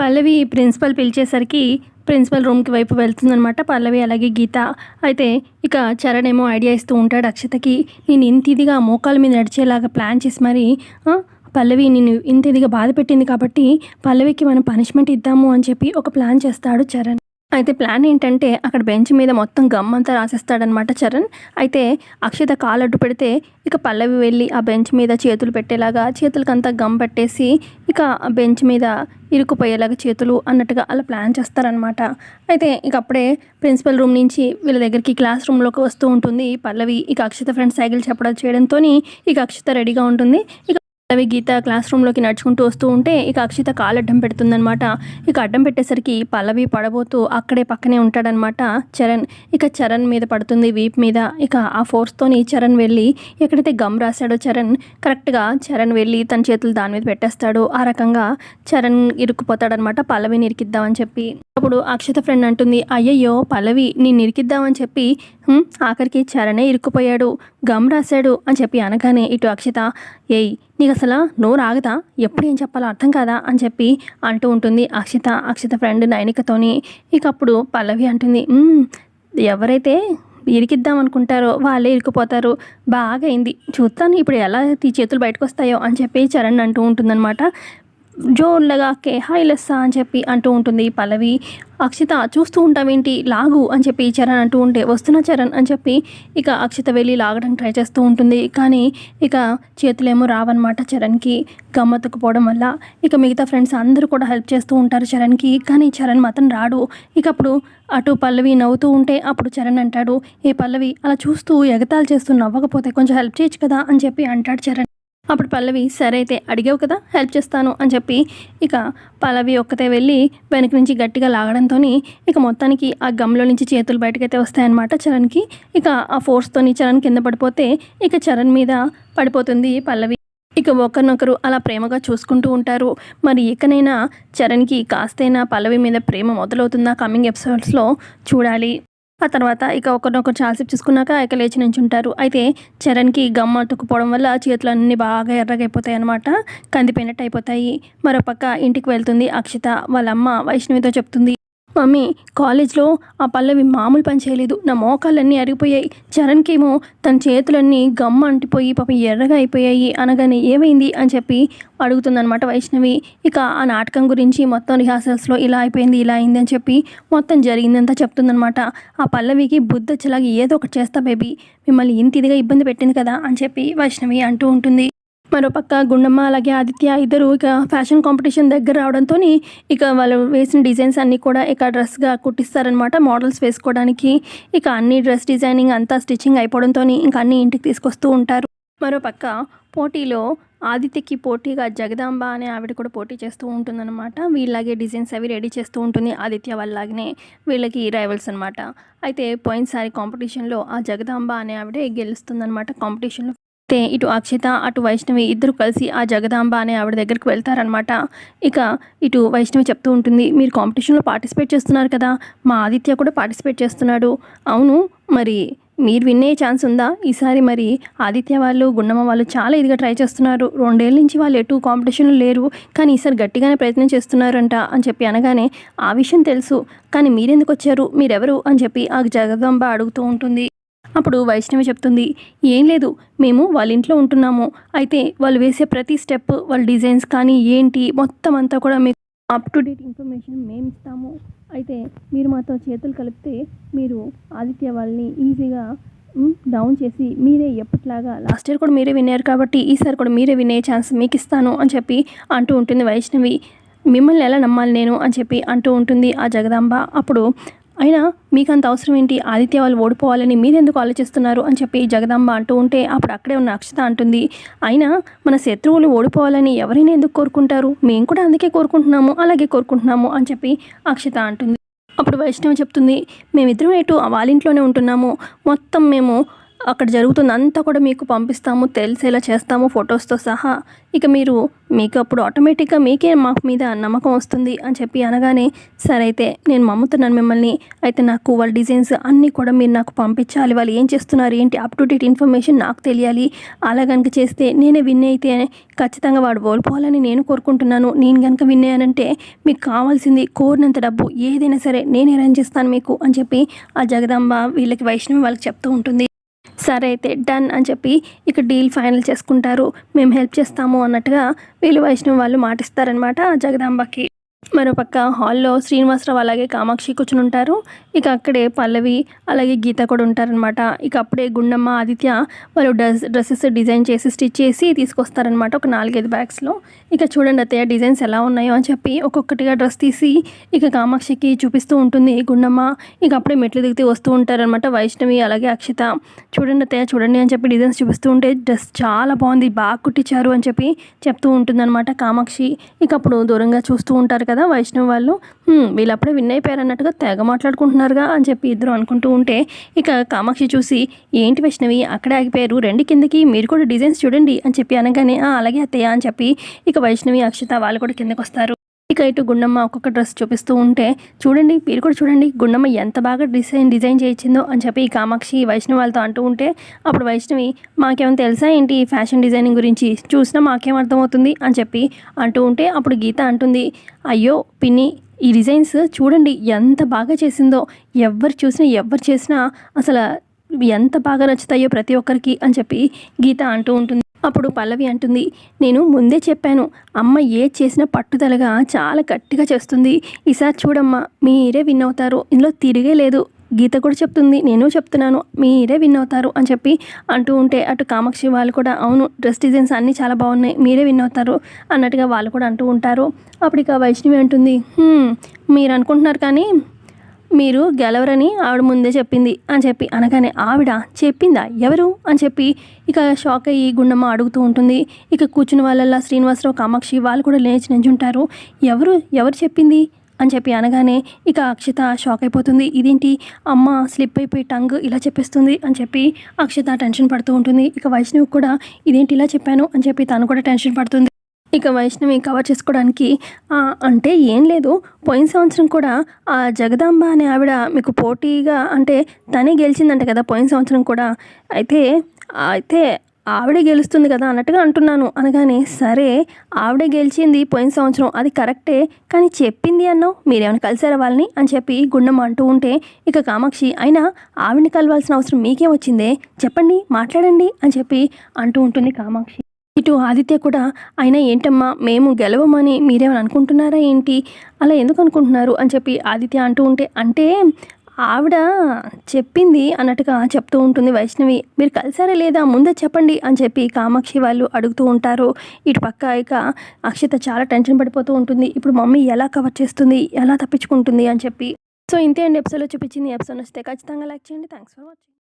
పల్లవి principal పిలిచేసరికి principal రూమ్కి వైపు వెళ్తుందనమాట పల్లవి అలాగే గీత. అయితే ఇక చరణ్ ఏమో ఐడియా ఇస్తూ ఉంటాడు అక్షతకి నేను ఇంత ఇదిగా మోకాల మీద నడిచేలాగా ప్లాన్ చేసి మరి పల్లవి నేను ఇంత ఇదిగా బాధ పెట్టింది కాబట్టి పల్లవికి మనం పనిష్మెంట్ ఇద్దాము అని చెప్పి ఒక ప్లాన్ చేస్తాడు చరణ్. అయితే ప్లాన్ ఏంటంటే అక్కడ బెంచ్ మీద మొత్తం గమ్ అంతా రాసేస్తాడనమాట చరణ్. అయితే అక్షిత కాలు అడ్డు పెడితే ఇక పల్లవి వెళ్ళి ఆ బెంచ్ మీద చేతులు పెట్టేలాగా చేతులకంతా గమ్ పెట్టేసి ఇక ఆ బెంచ్ మీద ఇరుక్కుపోయేలాగా చేతులు అన్నట్టుగా అలా ప్లాన్ చేస్తారనమాట అయితే ఇక అప్పుడే ప్రిన్సిపల్ రూమ్ నుంచి వీళ్ళ దగ్గరికి క్లాస్ రూమ్లోకి వస్తూ ఉంటుంది. పల్లవి ఇక అక్షిత ఫ్రెండ్స్ సైకిల్ చెప్పడం చేయడంతో ఇక అక్షిత రెడీగా ఉంటుంది. ఇక అవి గీత క్లాస్ రూమ్లోకి నడుచుకుంటూ వస్తూ ఉంటే ఇక అక్షిత కాలు అడ్డం పెడుతుందనమాట ఇక అడ్డం పెట్టేసరికి పల్లవి పడబోతూ అక్కడే పక్కనే ఉంటాడనమాట చరణ్. ఇక చరణ్ మీద పడుతుంది వీప్ మీద. ఇక ఆ ఫోర్స్తోని చరణ్ వెళ్ళి ఎక్కడైతే గమ్ రాశాడో చరణ్ కరెక్ట్గా చరణ్ వెళ్ళి తన చేతులు దాని మీద పెట్టేస్తాడు. ఆ రకంగా చరణ్ ఇరుక్కుపోతాడనమాట పల్లవిని ఇరికిద్దామని చెప్పి. అప్పుడు అక్షత ఫ్రెండ్ అంటుంది అయ్యయ్యో పల్లవి నేను ఇరికిద్దామని చెప్పి ఆఖరికి చరణే ఇరుక్కుపోయాడు. గమ్ రాశాడు అని చెప్పి అనగానే ఇటు అక్షత ఏయ్ నీకు అసలు నోరు ఆగదా ఎప్పుడు ఏం చెప్పాలో అర్థం కాదా? అని చెప్పి అంటూ ఉంటుంది అక్షిత. అక్షిత ఫ్రెండ్ నైనికతోని. ఇక అప్పుడు పల్లవి అంటుంది ఎవరైతే ఇరికిద్దాం అనుకుంటారో వాళ్ళే ఇరికిపోతారు. బాగా అయింది చూస్తాను ఇప్పుడు ఎలా ఈ చేతులు బయటకు వస్తాయో అని చెప్పి చరణ్ అంటూ ఉంటుందన్నమాట. జోర్లగా కే హాయ్ లెస్సా అని చెప్పి అంటూ ఉంటుంది. పల్లవి అక్షిత చూస్తూ ఉంటావేంటి లాగు అని చెప్పి చరణ్ అంటూ ఉంటే వస్తున్నా చరణ్ అని చెప్పి ఇక అక్షిత వెళ్ళి లాగడానికి ట్రై చేస్తూ ఉంటుంది. కానీ ఇక చేతులేమో రావన్నమాట చరణ్కి గమ్మత్తుకుపోవడం వల్ల. ఇక మిగతా ఫ్రెండ్స్ అందరూ కూడా హెల్ప్ చేస్తూ ఉంటారు చరణ్కి. కానీ చరణ్ మాత్రం రాడు. ఇక అప్పుడు అటు పల్లవి నవ్వుతూ ఉంటే అప్పుడు చరణ్ అంటాడు ఏ పల్లవి అలా చూస్తూ ఎగతాలు చేస్తూ నవ్వకపోతే కొంచెం హెల్ప్ చేయొచ్చు కదా? అని చెప్పి అంటాడు చరణ్. అప్పుడు పల్లవి సరే అయితే అడిగావు కదా హెల్ప్ చేస్తాను అని చెప్పి ఇక పల్లవి ఒక్కతే వెళ్ళి వెనక నుంచి గట్టిగా లాగడంతో ఇక మొత్తానికి ఆ గమ్లో నుంచి చేతులు బయటకైతే వస్తాయన్నమాట చరణ్కి. ఇక ఆ ఫోర్స్తోని చరణ్ కింద పడిపోతే ఇక చరణ్ మీద పడిపోతుంది పల్లవి. ఇక ఒకరినొకరు అలా ప్రేమగా చూసుకుంటూ ఉంటారు. మరి ఇకనైనా చరణ్కి కాస్తైనా పల్లవి మీద ప్రేమ మొదలవుతుందా? కమింగ్ ఎపిసోడ్స్లో చూడాలి. ఆ తర్వాత ఇక ఒకరినొకరు చాలాసేపు చూసుకున్నాక ఇక లేచి నించుంటారు. అయితే చరణ్కి గమ్ అతుక్కుపోవడం వల్ల చేతులు అన్నీ బాగా ఎర్రగైపోతాయి అనమాట కందిపోయినట్టు అయిపోతాయి మరోపక్క ఇంటికి వెళ్తుంది అక్షిత. వాళ్ళ అమ్మ వైష్ణవితో చెప్తుంది. మమ్మీ కాలేజ్లో ఆ పల్లవి మామూలు పని చేయలేదు. నా మోకాళ్ళన్నీ అరిగిపోయాయి. చరణ్కేమో తన చేతులన్నీ గమ్మ అంటిపోయి పాప ఎర్రగా అయిపోయాయి. అనగానే ఏమైంది అని చెప్పి అడుగుతుందనమాట వైష్ణవి. ఇక ఆ నాటకం గురించి మొత్తం రిహార్సల్స్లో ఇలా అయిపోయింది ఇలా అయింది అని చెప్పి మొత్తం జరిగిందంతా చెప్తుందనమాట ఆ పల్లవికి బుద్ధి వచ్చేలాగా ఏదో ఒకటి చేస్తా బేబీ. మిమ్మల్ని ఇంత ఇదిగా ఇబ్బంది పెట్టింది కదా అని చెప్పి వైష్ణవి అంటూ ఉంటుంది. మరోపక్క గుండమ్మ అలాగే ఆదిత్య ఇద్దరు ఇక ఫ్యాషన్ కాంపిటీషన్ దగ్గర రావడంతో ఇక వాళ్ళు వేసిన డిజైన్స్ అన్నీ కూడా ఇక డ్రెస్గా కుట్టిస్తారనమాట మోడల్స్ వేసుకోవడానికి. ఇక అన్ని డ్రెస్ డిజైనింగ్ అంతా స్టిచ్చింగ్ అయిపోవడంతో ఇంకా అన్ని ఇంటికి తీసుకొస్తూ ఉంటారు. మరోపక్క పోటీలో ఆదిత్యకి పోటీగా జగదాంబ అనే ఆవిడ కూడా పోటీ చేస్తూ ఉంటుందన్నమాట. వీళ్ళలాగే డిజైన్స్ అవి రెడీ చేస్తూ ఉంటుంది ఆదిత్య వాళ్ళలాగనే వీళ్ళకి రైవల్స్ అనమాట అయితే పోయినసారి కాంపిటీషన్లో ఆ జగదాంబ అనే ఆవిడే గెలుస్తుందన్నమాట కాంపిటీషన్లో అయితే ఇటు అక్షిత అటు వైష్ణవి ఇద్దరు కలిసి ఆ జగదాంబ అనే ఆవిడ దగ్గరికి వెళ్తారనమాట ఇక ఇటు వైష్ణవి చెప్తూ ఉంటుంది మీరు కాంపిటీషన్లో పార్టిసిపేట్ చేస్తున్నారు కదా మా ఆదిత్య కూడా పార్టిసిపేట్ చేస్తున్నాడు. అవును మరి మీరు వినే ఛాన్స్ ఉందా? ఈసారి మరి ఆదిత్య వాళ్ళు గుండమ్మ వాళ్ళు చాలా ఇదిగా ట్రై చేస్తున్నారు. రెండేళ్ళ నుంచి వాళ్ళు ఎటు కాంపిటీషన్లో లేరు కానీ ఈసారి గట్టిగానే ప్రయత్నం చేస్తున్నారంట అని చెప్పి అనగానే ఆ విషయం తెలుసు కానీ మీరెందుకు వచ్చారు? మీరెవరు? అని చెప్పి ఆ జగదాంబ అడుగుతూ ఉంటుంది. అప్పుడు వైష్ణవి చెప్తుంది ఏం లేదు మేము వాళ్ళ ఇంట్లో ఉంటున్నాము. అయితే వాళ్ళు వేసే ప్రతి స్టెప్ వాళ్ళ డిజైన్స్ కానీ ఏంటి మొత్తం అంతా కూడా మీకు అప్ టు డేట్ ఇన్ఫర్మేషన్ మేము ఇస్తాము. అయితే మీరు మాతో చేతులు కలిపితే మీరు ఆదిత్య వాళ్ళని ఈజీగా డౌన్ చేసి మీరే ఎప్పటిలాగా లాస్ట్ ఇయర్ కూడా మీరే విన్నారు కాబట్టి ఈసారి కూడా మీరే వినే ఛాన్స్ మీకు ఇస్తాను అని చెప్పి అంటూ ఉంటుంది వైష్ణవి. మిమ్మల్ని ఎలా నమ్మాలి నేను? అని చెప్పి అంటూ ఉంటుంది ఆ జగదాంబ. అప్పుడు అయినా మీకు అంత అవసరం ఏంటి? ఆదిత్య వాళ్ళు ఓడిపోవాలని మీరెందుకు ఆలోచిస్తున్నారు? అని చెప్పి జగదాంబ అంటూ ఉంటే అప్పుడు అక్కడే ఉన్న అక్షత అంటుంది. అయినా మన శత్రువులు ఓడిపోవాలని ఎవరైనా ఎందుకు కోరుకుంటారు? మేము కూడా అందుకే కోరుకుంటున్నాము అలాగే కోరుకుంటున్నాము అని చెప్పి అక్షత అంటుంది. అప్పుడు వైష్ణవి చెప్తుంది మేమిద్దరం ఎటు వాళ్ళ ఇంట్లోనే ఉంటున్నాము. మొత్తం మేము అక్కడ జరుగుతుంది. కూడా మీకు పంపిస్తాము తెలిసేలా చేస్తాము ఫొటోస్తో సహా. ఇక మీరు మీకు అప్పుడు ఆటోమేటిక్గా మీకే మా మీద నమ్మకం వస్తుంది అని చెప్పి అనగానే సరే అయితే నేను మమ్ముతున్నాను మిమ్మల్ని. అయితే నాకు వాళ్ళ డిజైన్స్ అన్నీ కూడా మీరు నాకు పంపించాలి. వాళ్ళు ఏం చేస్తున్నారు? ఏంటి? అప్ టు డేట్ ఇన్ఫర్మేషన్ నాకు తెలియాలి. అలా కనుక చేస్తే నేనే విన్ అయితే ఖచ్చితంగా వాడు ఓడిపోవాలని నేను కోరుకుంటున్నాను. నేను కనుక విన్ అయ్యానంటే మీకు కావాల్సింది కోరినంత డబ్బు ఏదైనా సరే నేను అరేంజ్ చేస్తాను మీకు అని చెప్పి ఆ జగదాంబ వీళ్ళకి వైష్ణవి వాళ్ళకి చెప్తూ ఉంటుంది. సరే అయితే డన్ అని చెప్పి ఇక డీల్ ఫైనల్ చేసుకుంటారు. మేము హెల్ప్ చేస్తాము అన్నట్టుగా వీళ్ళు వైష్ణవ్ వాళ్ళు మాటిస్తారనమాట జగదాంబకి. మరోపక్క హాల్లో శ్రీనివాసరావు అలాగే కామాక్షి కూర్చుని ఉంటారు. ఇక అక్కడే పల్లవి అలాగే గీత కూడా ఉంటారనమాట ఇక అప్పుడే గుండమ్మ ఆదిత్య వాళ్ళు డ్రెస్ డ్రెస్సెస్ డిజైన్ చేసి స్టిచ్ చేసి తీసుకొస్తారనమాట ఒక నాలుగైదు బ్యాగ్స్లో ఇక చూడండి అత్తయ్య డిజైన్స్ ఎలా ఉన్నాయో అని చెప్పి ఒక్కొక్కటిగా డ్రెస్ తీసి ఇక కామాక్షికి చూపిస్తూ ఉంటుంది గుండమ్మ. ఇక అప్పుడే మెట్లు దిగుతూ వస్తూ ఉంటారనమాట వైష్ణవి అలాగే అక్షిత. చూడండి అత్తయ్య చూడండి అని చెప్పి డిజైన్స్ చూపిస్తూ ఉంటే డ్రెస్ చాలా బాగుంది బాగా కుట్టించారు అని చెప్పి చెప్తూ ఉంటుందన్నమాట కామాక్షి. ఇక అప్పుడు దూరంగా చూస్తూ ఉంటారు కదా వైష్ణవ్ వాళ్ళు? వీళ్ళప్పుడే వీళ్ళు అప్పుడే విన్ అయిపోయారు అన్నట్టుగా తెగ మాట్లాడుకుంటున్నారుగా అని చెప్పి ఇద్దరు అనుకుంటూ ఉంటే ఇక కామాక్షి చూసి ఏంటి వైష్ణవి అక్కడే ఆగిపోయారు రెండు కిందకి మీరు కూడా డిజైన్స్ చూడండి అని చెప్పి అనగానే అలాగే అత్తయ్య అని చెప్పి ఇక వైష్ణవి అక్షిత వాళ్ళు కూడా కిందకి వస్తారు ఇక ఇటు గుండమ్మ ఒక్కొక్క డ్రెస్ చూపిస్తూ ఉంటే చూడండి మీరు కూడా చూడండి గుండమ్మ ఎంత బాగా డిజైన్ డిజైన్ చేయించిందో అని చెప్పి ఈ కామాక్షి వైష్ణవి వాళ్ళతో అంటూ ఉంటే అప్పుడు వైష్ణవి మాకేమైనా తెలుసా ఏంటి ఈ ఫ్యాషన్ డిజైనింగ్ గురించి? చూసినా మాకేం అర్థమవుతుంది? అని చెప్పి అంటూ ఉంటే అప్పుడు గీత అంటుంది అయ్యో పిన్ని ఈ డిజైన్స్ చూడండి ఎంత బాగా చేసిందో ఎవరు చూసినా ఎవరు చేసినా అసలు ఎంత బాగా నచ్చుతాయో ప్రతి ఒక్కరికి అని చెప్పి గీత అంటూ ఉంటుంది. అప్పుడు పల్లవి అంటుంది నేను ముందే చెప్పాను అమ్మ ఏ చేసినా పట్టుదలగా చాలా గట్టిగా చేస్తుంది. ఈసారి చూడమ్మా మీరే విన్ అవుతారు ఇందులో తిరిగే లేదు. గీత కూడా చెప్తుంది నేను చెప్తున్నాను మీరే విన్ అవుతారు అని చెప్పి అంటూ ఉంటే అటు కామాక్షి వాళ్ళు కూడా అవును డ్రెస్ డిజైన్స్ అన్నీ చాలా బాగున్నాయి మీరే విన్ అవుతారు అన్నట్టుగా వాళ్ళు కూడా అంటూ ఉంటారు. అప్పుడు ఇక వైష్ణవి అంటుంది మీరు అనుకుంటున్నారు కానీ మీరు గెలవరని ఆవిడ ముందే చెప్పింది అని చెప్పి అనగానే ఆవిడ చెప్పిందా? ఎవరు? అని చెప్పి ఇక షాక్ అయ్యి గుండమ్మ అడుగుతూ ఉంటుంది. ఇక కూర్చున్న వాళ్ళల్లా శ్రీనివాసరావు కామాక్షి వాళ్ళు కూడా లేచి నించుంటారు. ఎవరు? ఎవరు చెప్పింది? అని చెప్పి అనగానే ఇక అక్షిత షాక్ అయిపోతుంది. ఇదేంటి? అమ్మ స్లిప్ అయిపోయి టంగ్ ఇలా చెప్పేస్తుంది అని చెప్పి అక్షిత టెన్షన్ పడుతూ ఉంటుంది. ఇక వైష్ణవి కూడా ఇదేంటి ఇలా చెప్పాను అని చెప్పి తను కూడా టెన్షన్ పడుతుంది. ఇక వైష్ణవి కవర్ చేసుకోవడానికి అంటే ఏం లేదు. పోయిన సంవత్సరం కూడా ఆ జగదాంబ అనే ఆవిడ మీకు పోటీగా అంటే తనే గెలిచిందంట కదా పోయిన సంవత్సరం కూడా. అయితే అయితే ఆవిడే గెలుస్తుంది కదా అన్నట్టుగా అంటున్నాను. అనగానే సరే ఆవిడే గెలిచింది పోయిన సంవత్సరం అది కరెక్టే కానీ చెప్పింది అన్నావు మీరేమైనా కలిసారా వాళ్ళని? అని చెప్పి గుండమ్మ అంటూ ఉంటే ఇక కామాక్షి అయినా ఆవిడని కలవాల్సిన అవసరం మీకేం వచ్చిందే? చెప్పండి మాట్లాడండి అని చెప్పి అంటూ ఉంటుంది కామాక్షి. ఇటు ఆదిత్య కూడా అయినా ఏంటమ్మా మేము గెలవమని మీరేమని అనుకుంటున్నారా ఏంటి? అలా ఎందుకు అనుకుంటున్నారు? అని చెప్పి ఆదిత్య అంటూ ఉంటే అంటే ఆవిడ చెప్పింది అన్నట్టుగా చెప్తూ ఉంటుంది వైష్ణవి. మీరు కలిసారా లేదా? ముందే చెప్పండి అని చెప్పి కామాక్షి వాళ్ళు అడుగుతూ ఉంటారు. ఇటు పక్క ఇక అక్షిత చాలా టెన్షన్ పడిపోతూ ఉంటుంది. ఇప్పుడు మమ్మీ ఎలా కవర్ చేస్తుంది? ఎలా తప్పించుకుంటుంది? అని చెప్పి. సో ఇంతే అండి ఎపిసోడ్లో చూపించింది. ఎపిసోడ్ వస్తే ఖచ్చితంగా లైక్ చేయండి. Thanks for watching.